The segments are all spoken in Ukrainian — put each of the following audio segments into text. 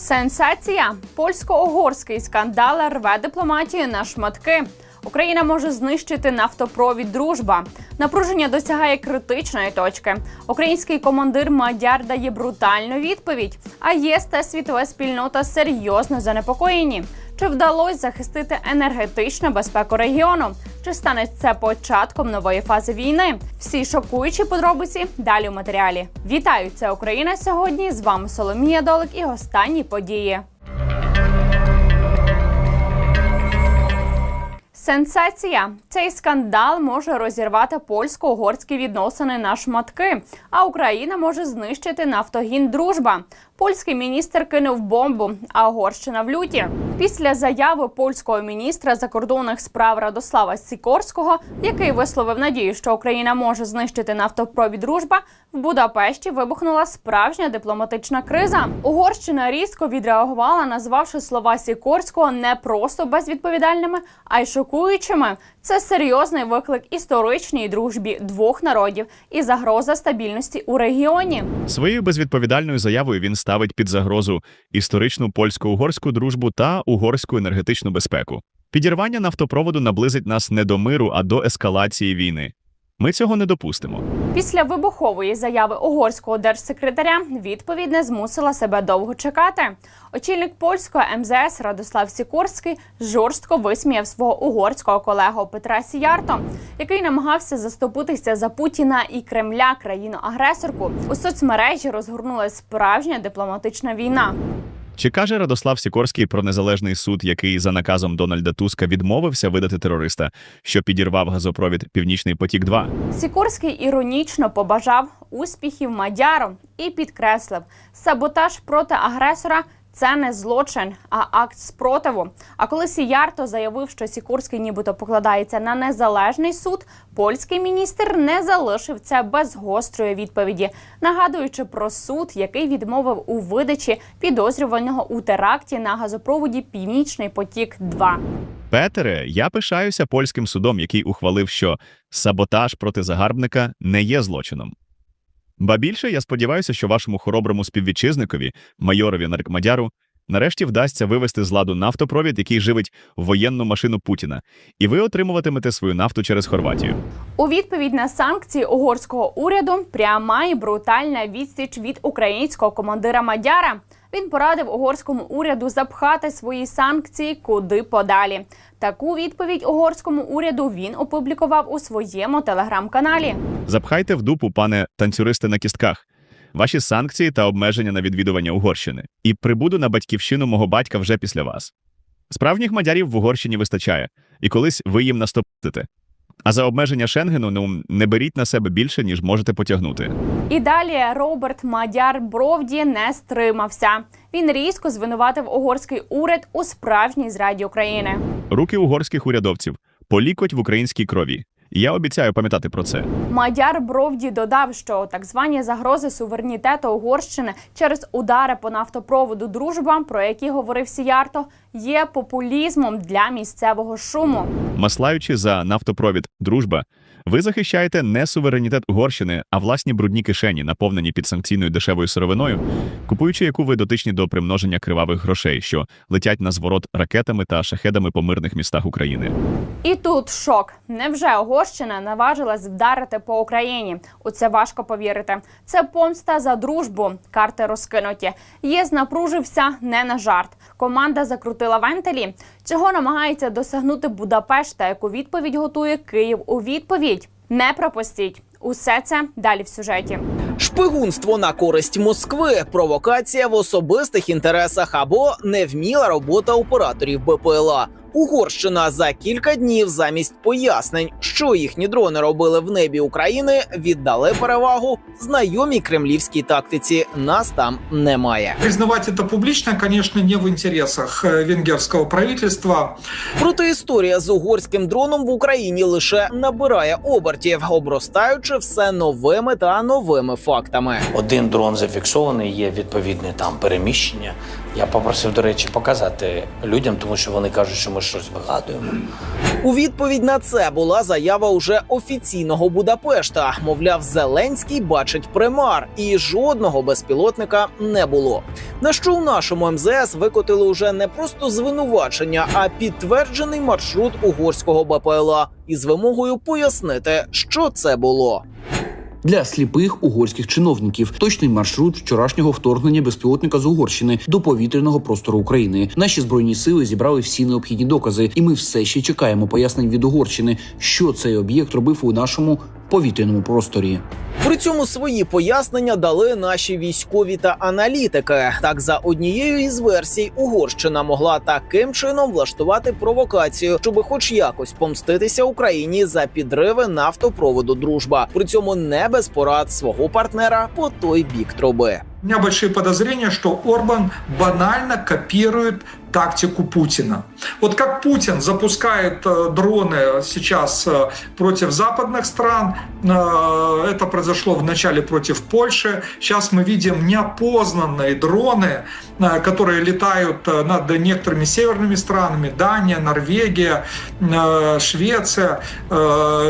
Сенсація. Польсько-угорський скандал рве дипломатію на шматки. Україна може знищити нафтопровід Дружба. Напруження досягає критичної точки. Український командир Мадяр дає брутальну відповідь. А ЄС та світова спільнота серйозно занепокоєні. Чи вдалося захистити енергетичну безпеку регіону? Чи стане це початком нової фази війни? Всі шокуючі подробиці далі у матеріалі. Вітаю! Це Україна сьогодні. З вами Соломія Долик і останні події. Сенсація. Цей скандал може розірвати польсько-угорські відносини на шматки, а Україна може знищити нафтогін Дружба. Польський міністр кинув бомбу, а Угорщина в люті. Після заяви польського міністра закордонних справ Радослава Сікорського, який висловив надію, що Україна може знищити нафтопровід Дружба, в Будапешті вибухнула справжня дипломатична криза. Угорщина різко відреагувала, назвавши слова Сікорського не просто безвідповідальними, а й шокуючими. Це серйозний виклик історичній дружбі двох народів і загроза стабільності у регіоні. Своєю безвідповідальною заявою він ставить під загрозу історичну польсько-угорську дружбу та угорську енергетичну безпеку. Підірвання нафтопроводу наблизить нас не до миру, а до ескалації війни. Ми цього не допустимо. Після вибухової заяви угорського держсекретаря відповідь не змусила себе довго чекати. Очільник польського МЗС Радослав Сікорський жорстко висміяв свого угорського колегу Петра Сіярто, який намагався заступитися за Путіна і Кремля країну-агресорку. У соцмережі розгорнулася справжня дипломатична війна. Чи каже Радослав Сікорський про незалежний суд, який за наказом Дональда Туска відмовився видати терориста, що підірвав газопровід Північний потік 2 Сікорський іронічно побажав успіхів мадярам і підкреслив, саботаж проти агресора. Це не злочин, а акт спротиву. А коли Сіярто заявив, що Сікорський нібито покладається на незалежний суд, польський міністр не залишив це без гострої відповіді, нагадуючи про суд, який відмовив у видачі підозрюваного у теракті на газопроводі Північний потік 2 Петере, я пишаюся польським судом, який ухвалив, що саботаж проти загарбника не є злочином. Ба більше, я сподіваюся, що вашому хороброму співвітчизникові, майорові Наркмадяру, нарешті вдасться вивести з ладу нафтопровід, який живить воєнну машину Путіна, і ви отримуватимете свою нафту через Хорватію. У відповідь на санкції угорського уряду пряма і брутальна відсіч від українського командира Мадяра. Він порадив угорському уряду запхати свої санкції куди подалі. Таку відповідь угорському уряду він опублікував у своєму телеграм-каналі. Запхайте в дупу, пане танцюристи на кістках, ваші санкції та обмеження на відвідування Угорщини, і прибуду на батьківщину мого батька вже після вас. Справжніх мадярів в Угорщині вистачає, і колись ви їм наступите. А за обмеження Шенгену ну не беріть на себе більше, ніж можете потягнути. І далі Роберт Мадяр Бровді не стримався. Він різко звинуватив угорський уряд у справжній зраді України. Руки угорських урядовців полікоть в українській крові. Я обіцяю пам'ятати про це. Мадяр Бровді додав, що так звані загрози суверенітету Угорщини через удари по нафтопроводу Дружба, про які говорив Сіярто, є популізмом для місцевого шуму. Маслаючи за нафтопровід Дружба, ви захищаєте не суверенітет Угорщини, а власні брудні кишені, наповнені підсанкційною дешевою сировиною, купуючи яку ви дотичні до примноження кривавих грошей, що летять на зворот ракетами та шахедами по мирних містах України. І тут шок. Невже Угорщина наважилась вдарити по Україні? У це важко повірити. Це помста за дружбу. Карти розкинуті. ЄС напружився не на жарт. Команда закрутила вентилі. Чого намагається досягнути Будапешт, та яку відповідь готує Київ у відповідь. Не пропустіть. Усе це далі в сюжеті. Шпигунство на користь Москви, провокація в особистих інтересах або невміла робота операторів БПЛА. Угорщина за кілька днів замість пояснень, що їхні дрони робили в небі України, віддали перевагу знайомій кремлівській тактиці. Нас там немає. Признавать это публично, конечно, не в интересах э, венгерского правительства. Проте історія з угорським дроном в Україні лише набирає обертів, обростаючи все новими та новими фактами. Один дрон зафіксований, є відповідне там переміщення. Я попросив, до речі, показати людям, тому що вони кажуть, що ми щось вигадуємо. У відповідь на це була заява уже офіційного Будапешта. Мовляв, Зеленський бачить примар, і жодного безпілотника не було. На що у нашому МЗС викотили уже не просто звинувачення, а підтверджений маршрут угорського БПЛА із вимогою пояснити, що це було. Для сліпих угорських чиновників точний маршрут вчорашнього вторгнення безпілотника з Угорщини до повітряного простору України. Наші збройні сили зібрали всі необхідні докази, і ми все ще чекаємо пояснень від Угорщини, що цей об'єкт робив у нашому повітряному просторі. При цьому свої пояснення дали наші військові та аналітики. Так, за однією із версій, Угорщина могла таким чином влаштувати провокацію, щоб хоч якось помститися Україні за підриви нафтопроводу Дружба. При цьому не без порад свого партнера по той бік труби. У меня большие подозрения, что Орбан банально копирует тактику Путина. Вот как Путин запускает э, дроны сейчас э, против западных стран, э, это произошло вначале против Польши, сейчас мы видим неопознанные дроны, которые летают над некоторыми северными странами, Дания, Норвегия, Швеция,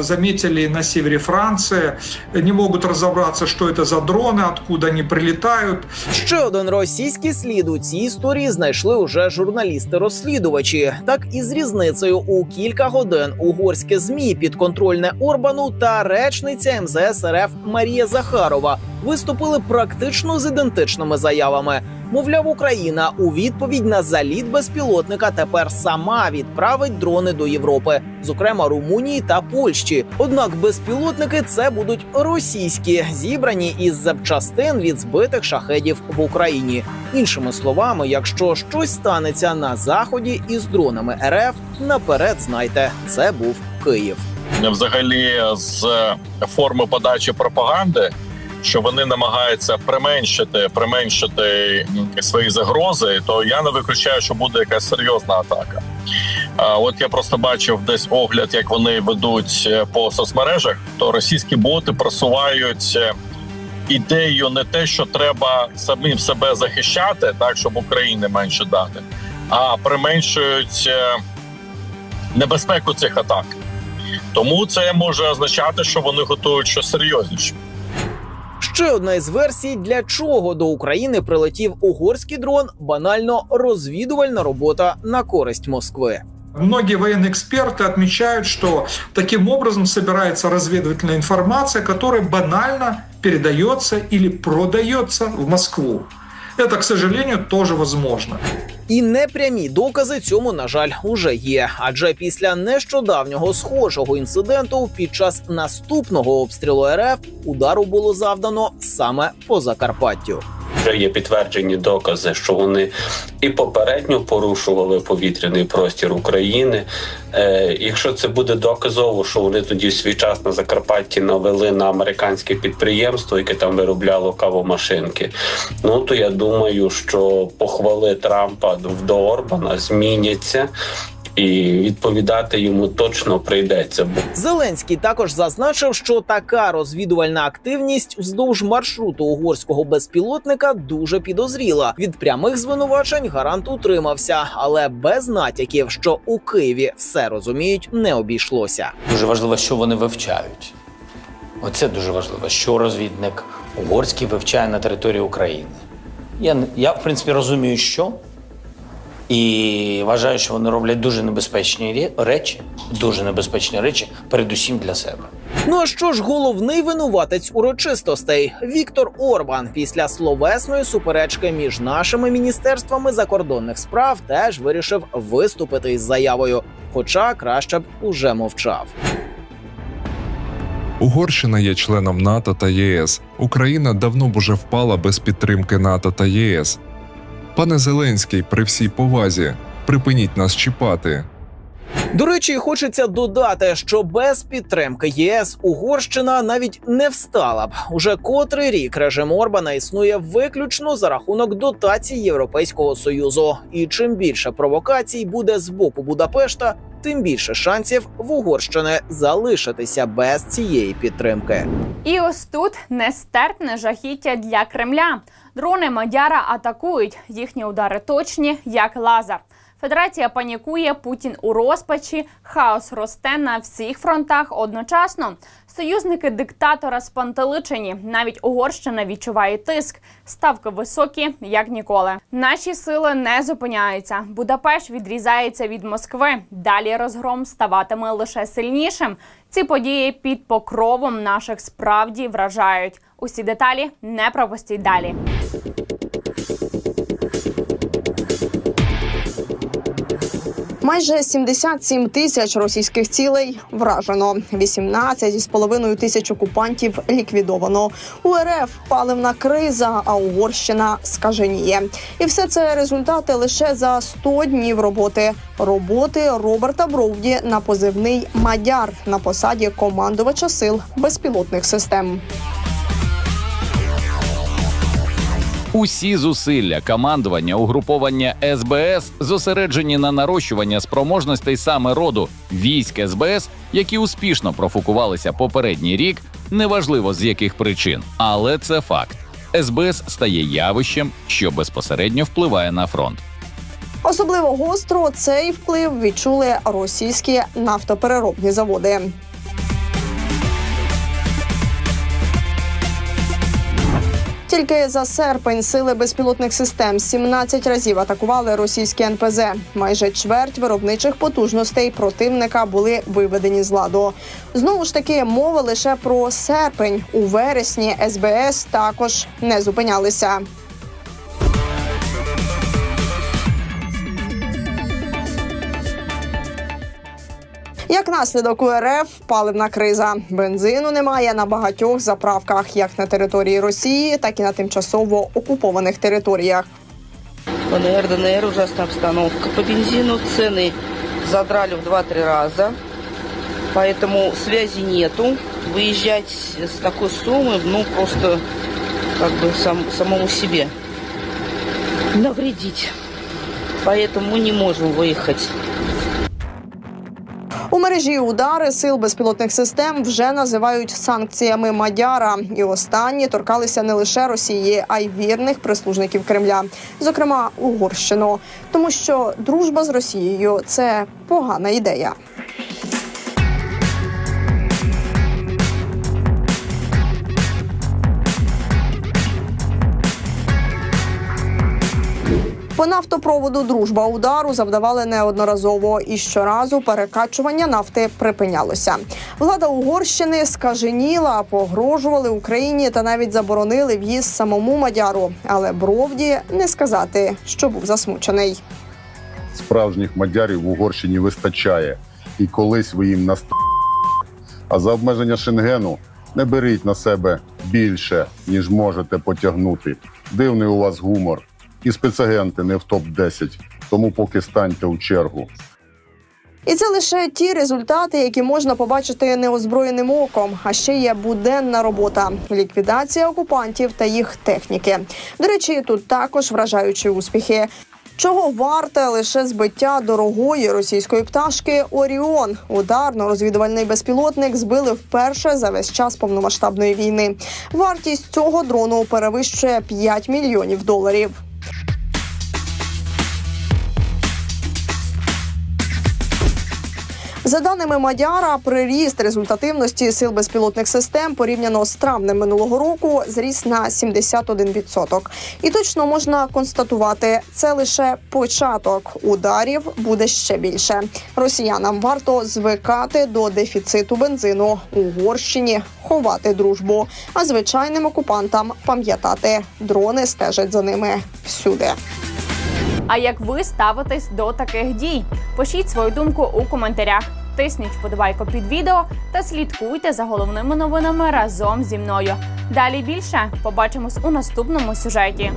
заметили на севере Франции, не могут разобраться, что это за дроны, откуда они прилетают, Ще один російський слід у цій історії знайшли уже журналісти-розслідувачі. Так і з різницею у кілька годин угорське змі підконтрольне Орбану та речниця МЗС РФ Марія Захарова виступили практично з ідентичними заявами. Мовляв, Україна у відповідь на заліт безпілотника тепер сама відправить дрони до Європи, зокрема Румунії та Польщі. Однак безпілотники це будуть російські, зібрані із запчастин від збитих шахедів в Україні. Іншими словами, якщо щось станеться на заході із дронами РФ, наперед знайте, це був Київ. взагалі з форми подачі пропаганди, що вони намагаються применшити, применшити свої загрози, то я не виключаю, що буде якась серйозна атака. А от я просто бачив десь огляд, як вони ведуть е, по соцмережах, то російські боти просувають е, ідею не те, що треба самим себе захищати, так щоб України менше дати, а применшують е, небезпеку цих атак. Тому це може означати, що вони готують щось серйозніше. Ще одна із версій, для чого до України прилетів угорський дрон, банально розвідувальна робота на користь Москви. Многие военные эксперты отмечают, что таким образом собирается разведывательная информация, которая банально передается или продается в Москву. Это, к сожалению, тоже возможно. І непрямі докази цьому, на жаль, уже є. Адже після нещодавнього схожого інциденту під час наступного обстрілу РФ удару було завдано саме по Закарпаттю. Вже є підтверджені докази, що вони і попередньо порушували повітряний простір України. Е, якщо це буде доказово, що вони тоді в свій час на Закарпатті навели на американське підприємство, яке там виробляло кавомашинки, ну то я думаю, що похвали Трампа до Орбана зміняться. І відповідати йому точно прийдеться. Зеленський також зазначив, що така розвідувальна активність вздовж маршруту угорського безпілотника дуже підозріла. Від прямих звинувачень гарант утримався, але без натяків, що у Києві все розуміють, не обійшлося. Дуже важливо, що вони вивчають. Оце дуже важливо, що розвідник угорський вивчає на території України. Я, я в принципі, розумію, що. І вважаю, що вони роблять дуже небезпечні речі, дуже небезпечні речі, передусім для себе. Ну а що ж головний винуватець урочистостей Віктор Орбан після словесної суперечки між нашими міністерствами закордонних справ теж вирішив виступити із заявою, хоча краще б уже мовчав. Угорщина є членом НАТО та ЄС. Україна давно б уже впала без підтримки НАТО та ЄС. Пане Зеленський, при всій повазі, припиніть нас чіпати. До речі, хочеться додати, що без підтримки ЄС Угорщина навіть не встала б. Уже котрий рік режим Орбана існує виключно за рахунок дотацій Європейського союзу. І чим більше провокацій буде з боку Будапешта, тим більше шансів в Угорщини залишитися без цієї підтримки. І ось тут нестерпне жахіття для Кремля. Дрони Мадяра атакують. Їхні удари точні, як лазер. Федерація панікує, Путін у розпачі, хаос росте на всіх фронтах одночасно. Союзники диктатора спантеличені. Навіть Угорщина відчуває тиск. Ставки високі, як ніколи. Наші сили не зупиняються. Будапешт відрізається від Москви. Далі розгром ставатиме лише сильнішим. Ці події під покровом наших справді вражають. Усі деталі не пропустіть далі. Майже 77 тисяч російських цілей вражено. 18,5 тисяч окупантів ліквідовано. У РФ паливна криза, а Угорщина скаженіє. І все це результати лише за 100 днів роботи. Роботи Роберта Бровді на позивний Мадяр на посаді командувача сил безпілотних систем. Усі зусилля командування угруповання СБС зосереджені на нарощування спроможностей саме роду військ СБС, які успішно профукувалися попередній рік, неважливо з яких причин, але це факт. СБС стає явищем, що безпосередньо впливає на фронт. Особливо гостро цей вплив відчули російські нафтопереробні заводи. Тільки за серпень сили безпілотних систем 17 разів атакували російські НПЗ. Майже чверть виробничих потужностей противника були виведені з ладу. Знову ж таки, мова лише про серпень. У вересні СБС також не зупинялися. Як наслідок у РФ паливна криза. Бензину немає на багатьох заправках, як на території Росії, так і на тимчасово окупованих територіях. ЛНР, ДНР, ужасная обстановка. По бензину цены задрали в 2-3 раза, поэтому связи нету. Выезжать с такой суммы, ну, просто как бы сам, самому себе навредить. Поэтому мы не можем выехать. У мережі удари сил безпілотних систем вже називають санкціями Мадяра, і останні торкалися не лише Росії, а й вірних прислужників Кремля, зокрема Угорщину, тому що дружба з Росією це погана ідея. По нафтопроводу Дружба удару завдавали неодноразово, і щоразу перекачування нафти припинялося. Влада Угорщини скаженіла, погрожували Україні та навіть заборонили в'їзд самому Мадяру. Але Бровді не сказати, що був засмучений. справжніх мадярів в Угорщині вистачає, і колись ви їм наст... А за обмеження Шенгену не беріть на себе більше, ніж можете потягнути. Дивний у вас гумор. І спецагенти не в топ-10, тому поки станьте у чергу. І це лише ті результати, які можна побачити неозброєним оком. А ще є буденна робота, ліквідація окупантів та їх техніки. До речі, тут також вражаючі успіхи. Чого варте лише збиття дорогої російської пташки Оріон? Ударно-розвідувальний безпілотник збили вперше за весь час повномасштабної війни. Вартість цього дрону перевищує 5 мільйонів доларів. За даними Мадяра, приріст результативності сил безпілотних систем порівняно з травнем минулого року зріс на 71%. І точно можна констатувати, це лише початок ударів буде ще більше. Росіянам варто звикати до дефіциту бензину Угорщині, ховати дружбу. А звичайним окупантам пам'ятати, дрони стежать за ними всюди. А як ви ставитесь до таких дій? Пишіть свою думку у коментарях. Тисніть вподобайку під відео та слідкуйте за головними новинами разом зі мною. Далі більше побачимось у наступному сюжеті.